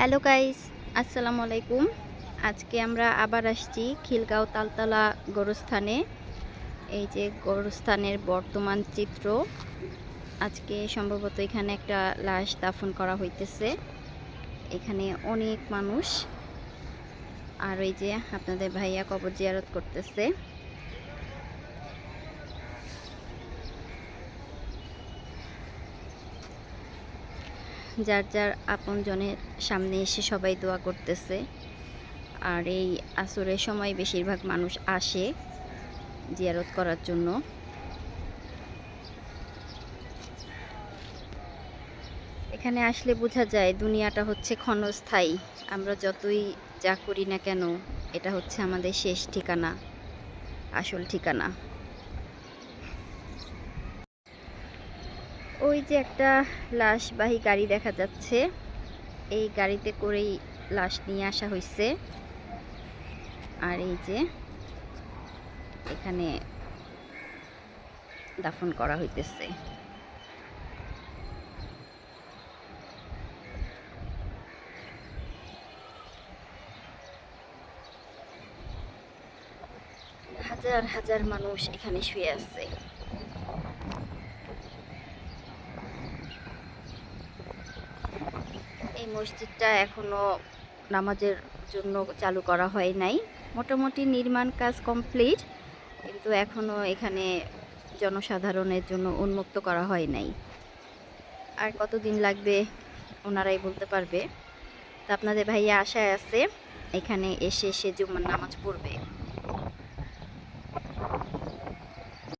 Hello guys, আসসালামু আলাইকুম। আজকে আমরা আবার আসছি খিলগাঁও তালতলা গোরস্থানে। এই যে গোরস্থানের বর্তমান চিত্র। আজকে সম্ভবত এখানে একটা লাশ দাফন করা হইতেছে। এখানে অনেক মানুষ। আর ওই যে আপনাদের ভাইয়া কবর জিয়ারত করতেছে। যার যার আপনজনের সামনে এসে সবাই দোয়া করতেছে। আর এই আসরের সময় বেশিরভাগ মানুষ আসে জিয়ারত করার জন্য। এখানে আসলে বোঝা যায় দুনিয়াটা হচ্ছে ক্ষণস্থায়ী। আমরা যতই যা করি না কেন, এটা হচ্ছে আমাদের শেষ ঠিকানা, আসল ঠিকানা। ওই যে একটা লাশবাহী গাড়ি দেখা যাচ্ছে। এই গাড়িতে করেই লাশ নিয়ে আসা হয়েছে আর এই যে এখানে দাফন করা হইতেছে। হাজার হাজার মানুষ এখানে শুয়ে আছে। মসজিদটা এখনও নামাজের জন্য চালু করা হয় নাই। মোটামুটি নির্মাণ কাজ কমপ্লিট, কিন্তু এখনও এখানে জনসাধারণের জন্য উন্মুক্ত করা হয় নাই। আর কতদিন লাগবে ওনারাই বলতে পারবে। তো আপনাদের ভাইয়া আশায় আছে এখানে এসে সে জুম্মার নামাজ পড়বে।